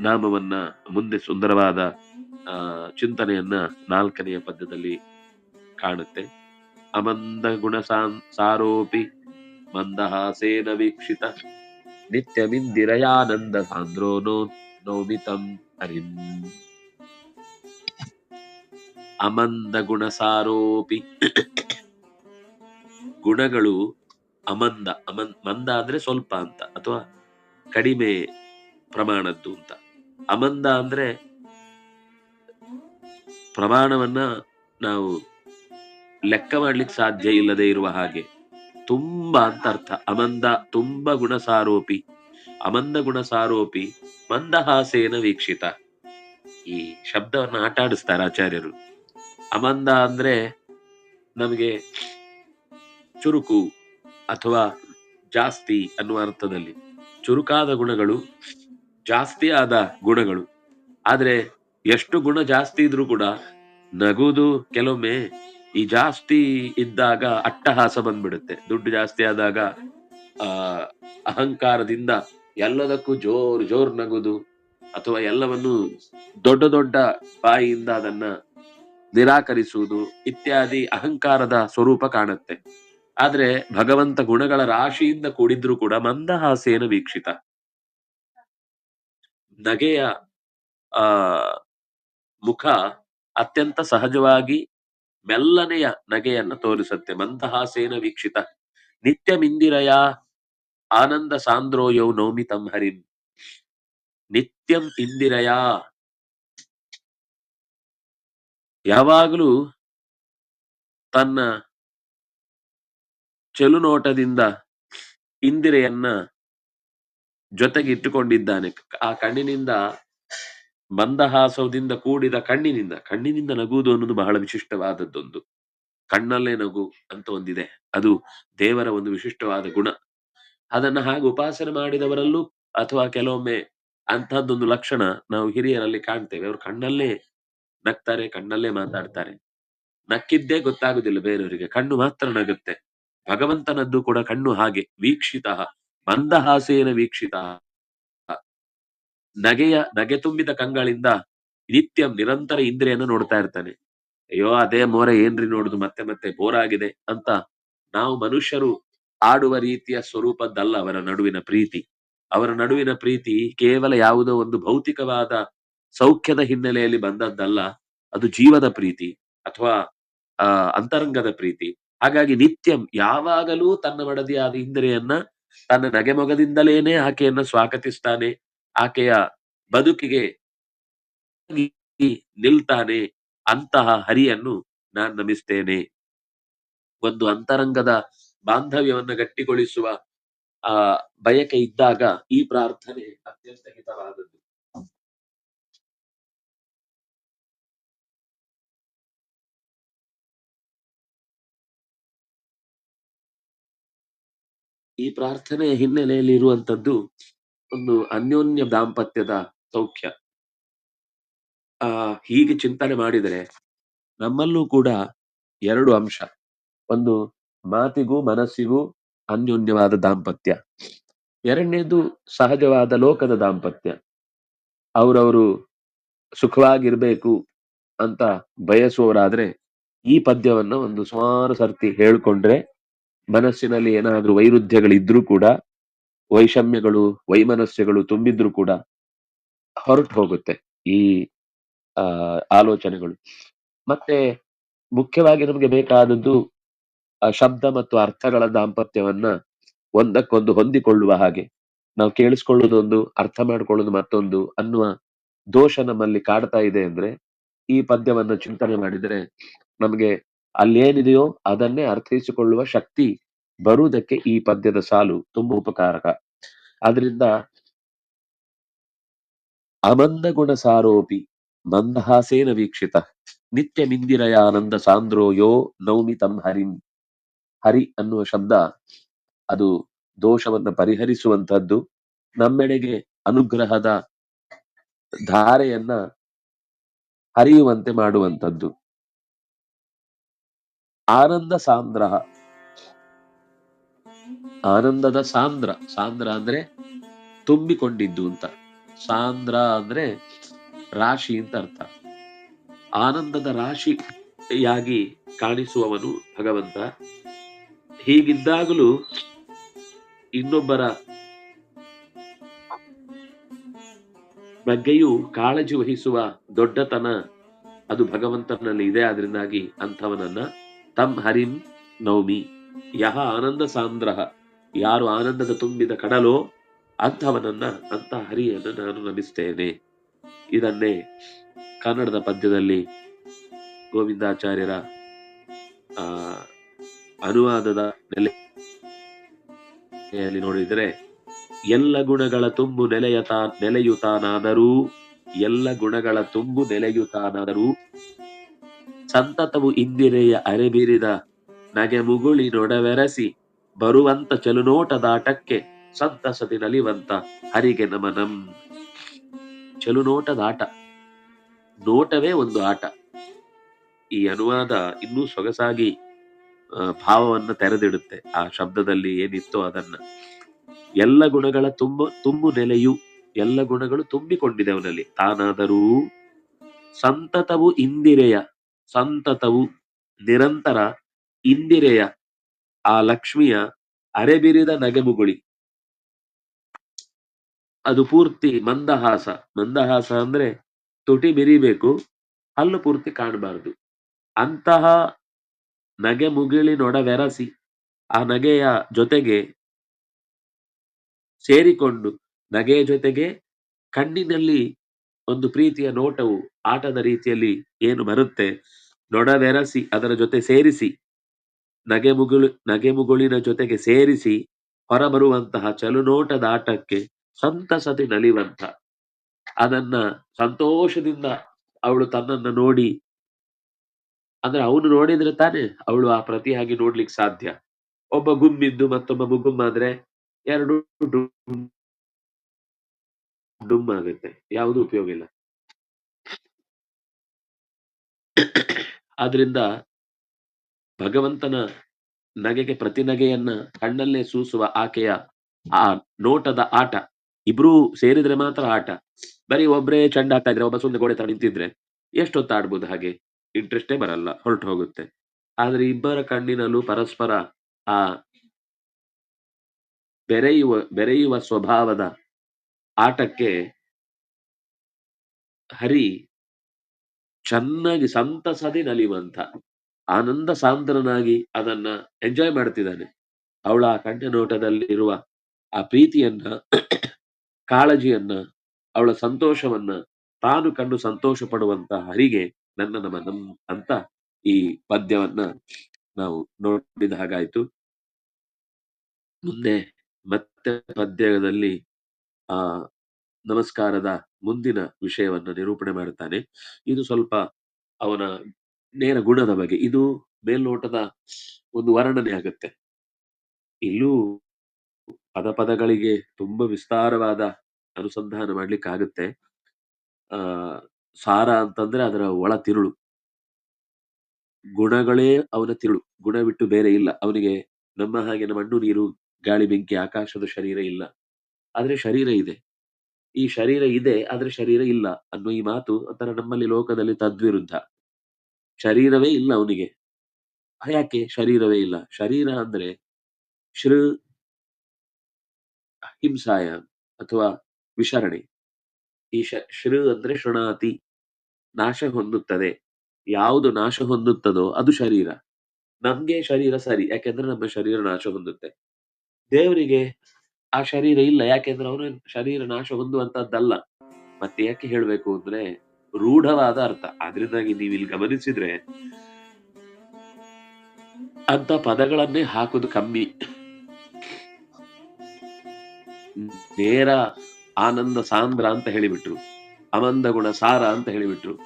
ನಾಮವನ್ನ ಮುಂದೆ ಸುಂದರವಾದ ಚಿಂತನೆಯನ್ನ ನಾಲ್ಕನೆಯ ಪದ್ಯದಲ್ಲಿ ಕಾಣುತ್ತೆ. ಅಮಂದ ಗುಣ ಸಾರೋಪಿ ಮಂದಹಾಸೇನ ವೀಕ್ಷಿತ ನಿತ್ಯಮಿಂದಿರಯಾನಂದ ಸಾಂದ್ರೋ ನೋ, ನೋಮಿತಂ ಹರಿಂ. ಅಮಂದ ಗುಣ ಸಾರೋಪಿ ಗುಣಗಳು ಅಮಂದ ಅಮನ್ ಮಂದ ಅಂದ್ರೆ ಸ್ವಲ್ಪ ಅಂತ ಅಥವಾ ಕಡಿಮೆ ಪ್ರಮಾಣದ್ದು ಅಂತ. ಅಮಂದ ಅಂದ್ರೆ ಪ್ರಮಾಣವನ್ನ ನಾವು ಲೆಕ್ಕ ಮಾಡ್ಲಿಕ್ಕೆ ಸಾಧ್ಯ ಇಲ್ಲದೆ ಇರುವ ಹಾಗೆ. ತುಂಬಾ ಅಂತ ಅರ್ಥ. ಅಮಂದ ತುಂಬಾ ಗುಣಸಾರೋಪಿ. ಅಮಂದ ಗುಣಸಾರೋಪಿ ಮಂದಹಾಸೇನ ವೀಕ್ಷಿತ. ಈ ಶಬ್ದವನ್ನ ಆಟ ಆಡಿಸ್ತಾರೆ ಆಚಾರ್ಯರು. ಅಮಂದ ಅಂದ್ರೆ ನಮಗೆ ಚುರುಕು ಅಥವಾ ಜಾಸ್ತಿ ಅನ್ನುವ ಅರ್ಥದಲ್ಲಿ. ಚುರುಕಾದ ಗುಣಗಳು ಜಾಸ್ತಿ ಆದ ಗುಣಗಳು. ಆದ್ರೆ ಎಷ್ಟು ಗುಣ ಜಾಸ್ತಿ ಇದ್ರು ಕೂಡ ನಗುದು ಕೆಲವೊಮ್ಮೆ ಈ ಜಾಸ್ತಿ ಇದ್ದಾಗ ಅಟ್ಟಹಾಸ ಬಂದ್ಬಿಡುತ್ತೆ. ದುಡ್ಡು ಜಾಸ್ತಿ ಆದಾಗ, ಆ, ಅಹಂಕಾರದಿಂದ ಎಲ್ಲದಕ್ಕೂ ಜೋರ್ ಜೋರ್ ನಗುದು ಅಥವಾ ಎಲ್ಲವನ್ನು ದೊಡ್ಡ ದೊಡ್ಡ ಬಾಯಿಯಿಂದ ಅದನ್ನ ನಿರಾಕರಿಸುವುದು ಇತ್ಯಾದಿ ಅಹಂಕಾರದ ಸ್ವರೂಪ ಕಾಣುತ್ತೆ. ಆದ್ರೆ ಭಗವಂತ ಗುಣಗಳ ರಾಶಿಯಿಂದ ಕೂಡಿದ್ರು ಕೂಡ ಮಂದಹಾಸೇನ ವೀಕ್ಷಿತ. ನಗೆಯ, ಆ, ಮುಖ ಅತ್ಯಂತ ಸಹಜವಾಗಿ ಮೆಲ್ಲನೆಯ ನಗೆಯನ್ನು ತೋರಿಸುತ್ತೆ. ಮಂದಹಾಸೇನ ವೀಕ್ಷಿತ. ನಿತ್ಯ ಮಿಂದಿರಯ ಆನಂದ ಸಾಂದ್ರೋಯೌ ನೌಮಿತಂ ಹರಿನ್ ನಿತ್ಯಂ ಇಂದಿರಯ. ಯಾವಾಗಲೂ ತನ್ನ ಚೆಲುನೋಟದಿಂದ ಇಂದಿರೆಯನ್ನ ಜೊತೆಗೆ ಇಟ್ಟುಕೊಂಡಿದ್ದಾನೆ. ಆ ಕಣ್ಣಿನಿಂದ ಮಂದಹಾಸದಿಂದ ಕೂಡಿದ ಕಣ್ಣಿನಿಂದ ಕಣ್ಣಿನಿಂದ ನಗುವುದು ಅನ್ನೋದು ಬಹಳ ವಿಶಿಷ್ಟವಾದದ್ದೊಂದು. ಕಣ್ಣಲ್ಲೇ ನಗು ಅಂತ ಒಂದಿದೆ. ಅದು ದೇವರ ಒಂದು ವಿಶಿಷ್ಟವಾದ ಗುಣ. ಅದನ್ನ ಹಾಗೆ ಉಪಾಸನೆ ಮಾಡಿದವರಲ್ಲೂ ಅಥವಾ ಕೆಲವೊಮ್ಮೆ ಅಂತಹದ್ದೊಂದು ಲಕ್ಷಣ ನಾವು ಹಿರಿಯರಲ್ಲಿ ಕಾಣ್ತೇವೆ. ಅವರು ಕಣ್ಣಲ್ಲೇ ನಗ್ತಾರೆ, ಕಣ್ಣಲ್ಲೇ ಮಾತಾಡ್ತಾರೆ. ನಕ್ಕಿದ್ದೇ ಗೊತ್ತಾಗುದಿಲ್ಲ ಬೇರೆಯವರಿಗೆ. ಕಣ್ಣು ಮಾತ್ರ ನಗುತ್ತೆ. ಭಗವಂತನದ್ದು ಕೂಡ ಕಣ್ಣು ಹಾಗೆ, ವೀಕ್ಷಿತ. ಮಂದಹಾಸೇನ ವೀಕ್ಷಿತ. ನಗೆಯ, ನಗೆ ತುಂಬಿದ ಕಂಗಳಿಂದ ನಿತ್ಯಂ ನಿರಂತರ ಇಂದ್ರಿಯನ್ನು ನೋಡ್ತಾ ಇರ್ತಾನೆ. ಅಯ್ಯೋ, ಅದೇ ಮೋರೆ ಏನ್ರಿ ನೋಡುದು, ಮತ್ತೆ ಮತ್ತೆ ಬೋರ್ ಆಗಿದೆ ಅಂತ ನಾವು ಮನುಷ್ಯರು ಆಡುವ ರೀತಿಯ ಸ್ವರೂಪದ್ದಲ್ಲ ಅವರ ನಡುವಿನ ಪ್ರೀತಿ. ಅವರ ನಡುವಿನ ಪ್ರೀತಿ ಕೇವಲ ಯಾವುದೋ ಒಂದು ಭೌತಿಕವಾದ ಸೌಖ್ಯದ ಹಿನ್ನೆಲೆಯಲ್ಲಿ ಬಂದದ್ದಲ್ಲ, ಅದು ಜೀವದ ಪ್ರೀತಿ ಅಥವಾ ಅಂತರಂಗದ ಪ್ರೀತಿ. ಹಾಗಾಗಿ ನಿತ್ಯಂ ಯಾವಾಗಲೂ ತನ್ನ ಮಡದಿಯಾದ ಇಂದ್ರಿಯನ್ನ ತನ್ನ ನಗೆಮೊಗದಿಂದಲೇನೆ ಆಕೆಯನ್ನು ಸ್ವಾಗತಿಸ್ತಾನೆ. ಆಕೆಯ ಬದುಕಿಗೆ ನಿಲ್ತಾನೆ. ಅಂತಹ ಹರಿಯನ್ನು ನಾನು ನಮಿಸ್ತೇನೆ. ಒಂದು ಅಂತರಂಗದ ಬಾಂಧವ್ಯವನ್ನು ಗಟ್ಟಿಗೊಳಿಸುವ, ಆ ಬಯಕೆ ಇದ್ದಾಗ ಈ ಪ್ರಾರ್ಥನೆ ಅತ್ಯಂತ ಹಿತವಾದದ್ದು. ಈ ಪ್ರಾರ್ಥನೆಯ ಹಿನ್ನೆಲೆಯಲ್ಲಿ ಇರುವಂತದ್ದು ಒಂದು ಅನ್ಯೋನ್ಯ ದಾಂಪತ್ಯದ ಸೌಖ್ಯ. ಆ, ಹೀಗೆ ಚಿಂತನೆ ಮಾಡಿದರೆ ನಮ್ಮಲ್ಲೂ ಕೂಡ ಎರಡು ಅಂಶ. ಒಂದು, ಮಾತಿಗೂ ಮನಸ್ಸಿಗೂ ಅನ್ಯೋನ್ಯವಾದ ದಾಂಪತ್ಯ. ಎರಡನೇದು, ಸಹಜವಾದ ಲೋಕದ ದಾಂಪತ್ಯ. ಅವರವರು ಸುಖವಾಗಿರ್ಬೇಕು ಅಂತ ಬಯಸುವವರಾದ್ರೆ ಈ ಪದ್ಯವನ್ನ ಒಂದು ಸುಮಾರು ಸರ್ತಿ ಹೇಳ್ಕೊಂಡ್ರೆ ಮನಸ್ಸಿನಲ್ಲಿ ಏನಾದ್ರೂ ವೈರುಧ್ಯಗಳಿದ್ರೂ ಕೂಡ, ವೈಷಮ್ಯಗಳು, ವೈಮನಸ್ಯಗಳು ತುಂಬಿದ್ರು ಕೂಡ ಹೊರಟು ಹೋಗುತ್ತೆ ಈ ಆಲೋಚನೆಗಳು. ಮತ್ತೆ ಮುಖ್ಯವಾಗಿ ನಮಗೆ ಬೇಕಾದದ್ದು ಶಬ್ದ ಮತ್ತು ಅರ್ಥಗಳ ದಾಂಪತ್ಯವನ್ನ ಒಂದಕ್ಕೊಂದು ಹೊಂದಿಕೊಳ್ಳುವ ಹಾಗೆ. ನಾವು ಕೇಳಿಸ್ಕೊಳ್ಳೋದೊಂದು, ಅರ್ಥ ಮಾಡಿಕೊಳ್ಳೋದು ಮತ್ತೊಂದು ಅನ್ನುವ ದೋಷ ನಮ್ಮಲ್ಲಿ ಕಾಡ್ತಾ ಇದೆ ಅಂದ್ರೆ, ಈ ಪದ್ಯವನ್ನ ಚಿಂತನೆ ಮಾಡಿದರೆ ನಮಗೆ ಅಲ್ಲೇನಿದೆಯೋ ಅದನ್ನೇ ಅರ್ಥೈಸಿಕೊಳ್ಳುವ ಶಕ್ತಿ ಬರುವುದಕ್ಕೆ ಈ ಪದ್ಯದ ಸಾಲು ತುಂಬಾ ಉಪಕಾರಕ. ಅದರಿಂದ ಅಮಂದ ಗುಣ ಸಾರೋಪಿ ಮಂದಹಾಸೇನ ವೀಕ್ಷಿತ ನಿತ್ಯ ಮಿಂದಿರಯ ಆನಂದ ಸಾಂದ್ರೋ ಯೋ ನೌಮಿ ತಂ ಹರಿಂ ಹರಿ ಅನ್ನುವ ಶಬ್ದ ಅದು ದೋಷವನ್ನು ಪರಿಹರಿಸುವಂತಹದ್ದು ನಮ್ಮೆಡೆಗೆ ಅನುಗ್ರಹದ ಧಾರೆಯನ್ನ ಹರಿಯುವಂತೆ ಮಾಡುವಂತದ್ದು ಆನಂದ ಸಾಂದ್ರ ಆನಂದದ ಸಾಂದ್ರ. ಸಾಂದ್ರ ಅಂದ್ರೆ ತುಂಬಿಕೊಂಡಿದ್ದು ಅಂತ. ಸಾಂದ್ರ ಅಂದ್ರೆ ರಾಶಿ ಅಂತ ಅರ್ಥ. ಆನಂದದ ರಾಶಿಯಾಗಿ ಕಾಣಿಸುವವನು ಭಗವಂತ. ಹೀಗಿದ್ದಾಗಲೂ ಇನ್ನೊಬ್ಬರ ಬಗ್ಗೆಯೂ ಕಾಳಜಿ ವಹಿಸುವ ದೊಡ್ಡತನ ಅದು ಭಗವಂತನಲ್ಲಿ ಇದೆ ಅದರಿಂದಾಗಿ ಅಂಥವನನ್ನ ತಮ್ ಹರಿಂ ನೌಮಿ, ಯಹ ಆನಂದ ಸಾಂದ್ರಹ ಯಾರು ಆನಂದದ ತುಂಬಿದ ಕಡಲೋ ಅಂಥವನನ್ನ ಅಂತ ಹರಿಯನ್ನು ನಾನು ನಮಿಸ್ತೇನೆ ಇದನ್ನೇ ಕನ್ನಡದ ಪದ್ಯದಲ್ಲಿ ಗೋವಿಂದಾಚಾರ್ಯರ, ಆ, ಅನುವಾದದ ನೆಲೆಯಲ್ಲಿ ನೋಡಿದರೆ, ಎಲ್ಲ ಗುಣಗಳ ತುಂಬು ನೆಲೆಯತಾ ನೆಲೆಯುತಾನಾದರೂ ಎಲ್ಲ ಗುಣಗಳ ತುಂಬು ನೆಲೆಯುತ್ತಾನಾದರೂ ಸಂತತವು ಇಂದಿರೆಯ ಅರೆಬೀರಿದ ನಗೆ ಮುಗುಳಿ ನೊಡವೆರಸಿ ಬರುವಂತ ಚಲುನೋಟದಾಟಕ್ಕೆ ಸಂತಸದಿ ನಲಿವಂತ ಹರಿಗೆ ನಮನಂ. ಚಲುನೋಟದಾಟ ನೋಟವೇ ಒಂದು ಆಟ. ಈ ಅನುವಾದ ಇನ್ನೂ ಸೊಗಸಾಗಿ ಭಾವವನ್ನ ತೆರೆದಿಡುತ್ತೆ. ಆ ಶಬ್ದದಲ್ಲಿ ಏನಿತ್ತೋ ಅದನ್ನ. ಎಲ್ಲ ಗುಣಗಳ ತುಂಬ, ತುಂಬು ನೆಲೆಯು ಎಲ್ಲ ಗುಣಗಳು ತುಂಬಿಕೊಂಡಿದೆ ಅವನಲ್ಲಿ ತಾನಾದರೂ ಸಂತತವು ಇಂದಿರೆಯ ಸಂತತವು ನಿರಂತರ ಇಂದಿರೆಯ ಆ ಲಕ್ಷ್ಮಿಯ ಅರೆಬಿರಿದ ನಗೆಮುಗುಳಿ. ಅದು ಪೂರ್ತಿ ಮಂದಹಾಸ. ಮಂದಹಾಸ ಅಂದ್ರೆ ತುಟಿ ಬಿರಿಬೇಕು, ಹಲ್ಲು ಪೂರ್ತಿ ಕಾಣಬಾರದು. ಅಂತಹ ನಗೆ ಮುಗಿಳಿನೊಡವೆರಸಿ ಆ ನಗೆಯ ಜೊತೆಗೆ ಸೇರಿಕೊಂಡು, ನಗೆಯ ಜೊತೆಗೆ ಕಣ್ಣಿನಲ್ಲಿ ಒಂದು ಪ್ರೀತಿಯ ನೋಟವು ಆಟದ ರೀತಿಯಲ್ಲಿ ಏನು ಬರುತ್ತೆ? ನೊಡವೆರಸಿ ಅದರ ಜೊತೆ ಸೇರಿಸಿ ನಗೆಮುಗುಳು ನಗೆಮುಗುಳಿನ ನಗೆ ಮುಗುಳಿನ ಜೊತೆಗೆ ಸೇರಿಸಿ ಹೊರಬರುವಂತಹ ಚಲುನೋಟದ ಆಟಕ್ಕೆ ಸಂತಸತಿ ನಲಿವಂತ. ಅದನ್ನ ಸಂತೋಷದಿಂದ ಅವಳು ತನ್ನನ್ನ ನೋಡಿ, ಅಂದ್ರೆ ಅವನು ನೋಡಿದ್ರೆ ತಾನೆ ಅವಳು ಆ ಪ್ರತಿಯಾಗಿ ನೋಡ್ಲಿಕ್ಕೆ ಸಾಧ್ಯ. ಒಬ್ಬ ಗುಮ್ಮಿದ್ದು ಮತ್ತೊಬ್ಬ ಮುಗುಮ್ಮ ಆದ್ರೆ ಎರಡು ಡುಮ್ ಆಗುತ್ತೆ. ಯಾವುದು ಉಪಯೋಗ ಇಲ್ಲ. ಆದ್ರಿಂದ ಭಗವಂತನ ನಗೆಗೆ ಪ್ರತಿ ನಗೆಯನ್ನ ಕಣ್ಣಲ್ಲೇ ಸೂಸುವ ಆಕೆಯ ಆ ನೋಟದ ಆಟ. ಇಬ್ರೂ ಸೇರಿದ್ರೆ ಮಾತ್ರ ಆಟ. ಬರೀ ಒಬ್ರೇ ಚಂಡ ಆಗ್ತಾ ಇದ್ರೆ, ಒಬ್ಬ ಸುಂದರ ಗೋಡೆ ತರ ನಿಂತಿದ್ರೆ ಎಷ್ಟೊತ್ತು ಆಡ್ಬೋದು ಹಾಗೆ? ಇಂಟ್ರೆಸ್ಟೇ ಬರಲ್ಲ, ಹೊರಟು ಹೋಗುತ್ತೆ. ಆದ್ರೆ ಇಬ್ಬರ ಕಣ್ಣಿನಲ್ಲೂ ಪರಸ್ಪರ ಆ ಬೆರೆಯುವ ಬೆರೆಯುವ ಸ್ವಭಾವದ ಆಟಕ್ಕೆ ಹರಿ ಚೆನ್ನಾಗಿ ಸಂತಸದಿ ನಲಿವಂತ ಆನಂದ ಸಾಂದ್ರನಾಗಿ ಅದನ್ನ ಎಂಜಾಯ್ ಮಾಡ್ತಿದ್ದಾನೆ. ಅವಳ ಆ ಕಣ್ಣ ನೋಟದಲ್ಲಿರುವ ಆ ಪ್ರೀತಿಯನ್ನ, ಕಾಳಜಿಯನ್ನ, ಅವಳ ಸಂತೋಷವನ್ನ ತಾನು ಕಂಡು ಸಂತೋಷ ಪಡುವಂತ ಹರಿಗೆ ನನ್ನ ನಮ್ಮ ಅಂತ ಈ ಪದ್ಯವನ್ನ ನಾವು ನೋಡಿದ ಹಾಗಾಯ್ತು. ಮುಂದೆ ಮತ್ತೆ ಪದ್ಯದಲ್ಲಿ ಆ, ನಮಸ್ಕಾರದ ಮುಂದಿನ ವಿಷಯವನ್ನು ನಿರೂಪಣೆ ಮಾಡುತ್ತಾನೆ. ಇದು ಸ್ವಲ್ಪ ಅವನ ನೇರ ಗುಣದ ಬಗ್ಗೆ. ಇದು ಮೇಲ್ನೋಟದ ಒಂದು ವರ್ಣನೆ ಆಗುತ್ತೆ. ಇಲ್ಲೂ ಪದ ಪದಗಳಿಗೆ ತುಂಬಾ ವಿಸ್ತಾರವಾದ ಅನುಸಂಧಾನ ಮಾಡ್ಲಿಕ್ಕೆ ಆಗುತ್ತೆ ಆ, ಸಾರ ಅಂತಂದ್ರೆ ಅದರ ಒಳ ತಿರುಳು. ಗುಣಗಳೇ ಅವನ ತಿರುಳು. ಗುಣ ಬಿಟ್ಟು ಬೇರೆ ಇಲ್ಲ. ಅವನಿಗೆ ನಮ್ಮ ಹಾಗೆ ಮಣ್ಣು ನೀರು, ಗಾಳಿ ಬೆಂಕಿ, ಆಕಾಶದ ಶರೀರ ಇಲ್ಲ. ಆದ್ರೆ ಶರೀರ ಇದೆ. ಈ ಶರೀರ ಇದೆ, ಆದ್ರೆ ಶರೀರ ಇಲ್ಲ ಅನ್ನೋ ಈ ಮಾತು ಒಂಥರ ನಮ್ಮಲ್ಲಿ ಲೋಕದಲ್ಲಿ ತದ್ವಿರುದ್ಧ. ಶರೀರವೇ ಇಲ್ಲ ಅವನಿಗೆ. ಯಾಕೆ ಶರೀರವೇ ಇಲ್ಲ? ಶರೀರ ಅಂದ್ರೆ ಶೃ ಹಿಂಸಾಯ ಅಥವಾ ವಿಶರಣೆ. ಈ ಶ, ಶೃ ಅಂದ್ರೆ ಶೃಣಾತಿ. ನಾಶ ಹೊಂದುತ್ತದೆ ಯಾವುದು ನಾಶ ಹೊಂದುತ್ತದೋ ಅದು ಶರೀರ. ನಮ್ಗೆ ಶರೀರ ಸರಿ, ಯಾಕೆಂದ್ರೆ ನಮ್ಮ ಶರೀರ ನಾಶ ಹೊಂದುತ್ತೆ ದೇವರಿಗೆ ಆ ಶರೀರ ಇಲ್ಲ. ಯಾಕೆಂದ್ರೆ ಅವನ ಶರೀರ ನಾಶ ಹೊಂದುವಂತದ್ದಲ್ಲ. ಮತ್ತೆ ಯಾಕೆ ಹೇಳ್ಬೇಕು ಅಂದ್ರೆ ರೂಢವಾದ ಅರ್ಥ. ಆದ್ರಿಂದಾಗಿ ನೀವು ಇಲ್ಲಿ ಗಮನಿಸಿದ್ರೆ ಅಂತ ಪದಗಳನ್ನೇ ಹಾಕುದು ಕಮ್ಮಿ. ನೇರ ಆನಂದ ಸಾಂದ್ರ ಅಂತ ಹೇಳಿಬಿಟ್ರು. ಅಮಂದ ಗುಣ ಸಾರ ಅಂತ ಹೇಳಿಬಿಟ್ರು.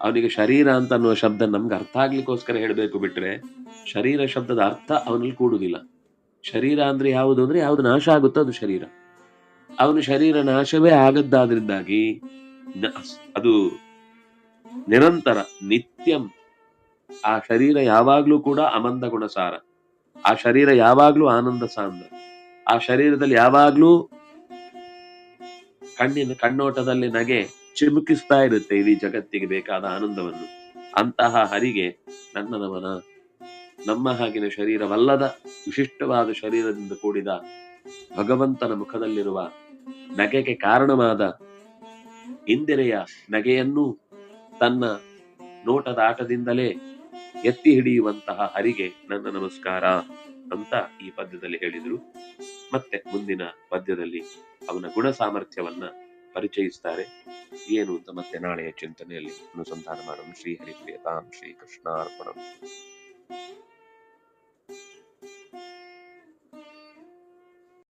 ಅವನಿಗೆ ಶರೀರ ಅಂತ ಅನ್ನುವ ಶಬ್ದ ನಮ್ಗೆ ಅರ್ಥ ಆಗ್ಲಿಕ್ಕೋಸ್ಕರ ಹೇಳಬೇಕು ಬಿಟ್ರೆ, ಶರೀರ ಶಬ್ದದ ಅರ್ಥ ಅವನಲ್ಲಿ ಕೂಡುದಿಲ್ಲ. ಶರೀರ ಅಂದ್ರೆ ಯಾವುದು ಅಂದ್ರೆ ಯಾವುದು ನಾಶ ಆಗುತ್ತೋ ಅದು ಶರೀರ. ಅವನು ಶರೀರ ನಾಶವೇ ಆಗದ್ದಾದ್ರಿಂದಾಗಿ ಅದು ನಿರಂತರ, ನಿತ್ಯಂ ಆ ಶರೀರ ಯಾವಾಗ್ಲೂ ಕೂಡ ಅಮಂದ ಗುಣ ಸಾರ ಆ ಶರೀರ ಯಾವಾಗ್ಲೂ ಆನಂದ ಸಾಂದ್ರ. ಆ ಶರೀರದಲ್ಲಿ ಯಾವಾಗ್ಲೂ ಕಣ್ಣಿನ, ಕಣ್ಣೋಟದಲ್ಲಿ ನಗೆ ಚಿಮುಕಿಸ್ತಾ ಇರುತ್ತೆ ಇಡೀ ಜಗತ್ತಿಗೆ ಬೇಕಾದ ಆನಂದವನ್ನು. ಅಂತಹ ಹರಿಗೆ ನನ್ನ ನಮನ ನಮ್ಮ ಹಾಗಿನ ಶರೀರವಲ್ಲದ ವಿಶಿಷ್ಟವಾದ ಶರೀರದಿಂದ ಕೂಡಿದ ಭಗವಂತನ ಮುಖದಲ್ಲಿರುವ ನಗೆಗೆ ಕಾರಣವಾದ ಇಂದಿರೆಯ ನಗೆಯನ್ನು ತನ್ನ ನೋಟದ ಆಟದಿಂದಲೇ ಎತ್ತಿ ಹಿಡಿಯುವಂತಹ ಹರಿಗೆ ನನ್ನ ನಮಸ್ಕಾರ ಅಂತ ಈ ಪದ್ಯದಲ್ಲಿ ಹೇಳಿದರು. ಮತ್ತೆ ಮುಂದಿನ ಪದ್ಯದಲ್ಲಿ ಅವನ ಗುಣ ಸಾಮರ್ಥ್ಯವನ್ನ ಪರಿಚಯಿಸ್ತಾರೆ. ಏನು ಅಂತ ಮತ್ತೆ ನಾಳೆಯ ಚಿಂತನೆಯಲ್ಲಿ ಅನುಸಂಧಾನ ಮಾಡೋಣ. Shri ಹರಿಪ್ರಿಯತಾಂ Shri ಕೃಷ್ಣಾರ್ಪಣಂ Thank you.